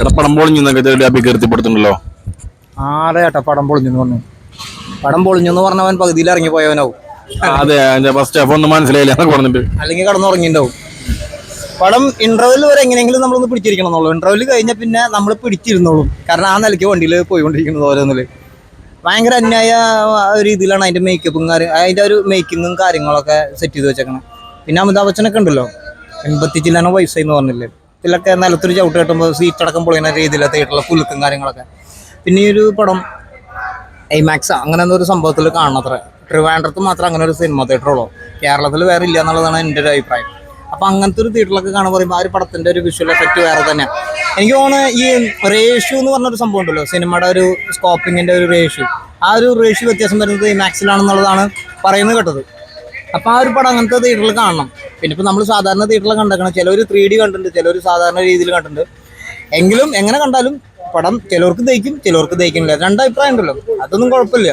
എടാ പടം പൊളിഞ്ഞു എന്നൊക്കെ ആരെ ഏട്ടാ പടം പൊളിഞ്ഞു പറഞ്ഞു. പടം പൊളിഞ്ഞു എന്ന് പറഞ്ഞവൻ പകുതിയിൽ ഇറങ്ങി പോയവനാവും അതെ അതിന്റെ ഫസ്റ്റ് ഹാഫ് ഒന്നും മനസ്സിലായില്ല എന്നൊക്കെ പറഞ്ഞിട്ട്. അല്ലെങ്കിൽ കടന്നുറങ്ങിണ്ടാവും. പടം ഇന്റർവെൽ വരെ എങ്ങനെയെങ്കിലും നമ്മളൊന്ന് പിടിച്ചിരിക്കണം എന്നുള്ളൂ ഇന്റർവെൽ കഴിഞ്ഞ പിന്നെ നമ്മൾ പിടിച്ചിരുന്നോളും. കാരണം ആ നിലയ്ക്ക് വണ്ടിയിൽ പോയിക്കൊണ്ടിരിക്കുന്നത് ഓരോന്നിൽ ഭയങ്കര അന്യായ രീതിയിലാണ് അതിന്റെ മേക്കപ്പും കാര്യം അതിന്റെ ഒരു മേക്കിങ്ങും കാര്യങ്ങളൊക്കെ സെറ്റ് ചെയ്ത് വെച്ചേക്കണം. പിന്നെ അമിതാഭ് ബച്ചനൊക്കെ ഉണ്ടല്ലോ. എൺപത്തി ചില്ലാനോ വയസ്സായി എന്ന് പറഞ്ഞില്ലേ? ഇതിലൊക്കെ നിലത്തൊരു ചവിട്ട് കെട്ടുമ്പോൾ സീറ്റ് അടക്കം പൊളിയുന്ന രീതിയിലെ തേട്ടുള്ള പുലുക്കും കാര്യങ്ങളൊക്കെ. പിന്നെ ഈ ഒരു പടം ഐമാക്സ് അങ്ങനെ ഒരു സംഭവത്തിൽ കാണണത്ര. ട്രിവാൻഡ്രത്ത് മാത്രം അങ്ങനെ ഒരു സിനിമ തിയേറ്റർ ഉള്ളൂ. കേരളത്തിൽ വേറെ ഇല്ല എന്നുള്ളതാണ് എന്റെ ഒരു അഭിപ്രായം. അപ്പം അങ്ങനത്തെ ഒരു തിയേറ്ററിലൊക്കെ കാണാൻ പറയുമ്പോൾ ആ ഒരു പടത്തിന്റെ ഒരു വിഷ്വൽ എഫക്റ്റ് വേറെ തന്നെയാണ് എനിക്ക് തോന്നുന്നു ഈ റേഷ്യൂ എന്ന് പറഞ്ഞൊരു സംഭവം ഉണ്ടല്ലോ. സിനിമയുടെ ഒരു സ്കോപ്പിങ്ങിന്റെ ഒരു റേഷ്യൂ ആ ഒരു റേഷ്യൂ വ്യത്യാസം വരുന്നത് ഐമാക്സിലാണെന്നുള്ളതാണ് പറയുന്നത് കേട്ടത്. അപ്പോൾ ആ ഒരു പടം അങ്ങനത്തെ തിയേറ്ററിൽ കാണണം. പിന്നെ ഇപ്പൊ നമ്മൾ സാധാരണ തിയേറ്ററിൽ കണ്ടേക്കണം ചിലവർ ത്രീ ഡി കണ്ടിട്ടുണ്ട് ചിലവർ സാധാരണ രീതിയിൽ കണ്ടിട്ടുണ്ട്. എങ്കിലും എങ്ങനെ കണ്ടാലും പടം ചിലവർക്ക് ദഹിക്കും ചിലവർക്ക് ദഹിക്കുന്നില്ല. രണ്ടഭിപ്രായം ഉണ്ടല്ലോ. അതൊന്നും കുഴപ്പമില്ല.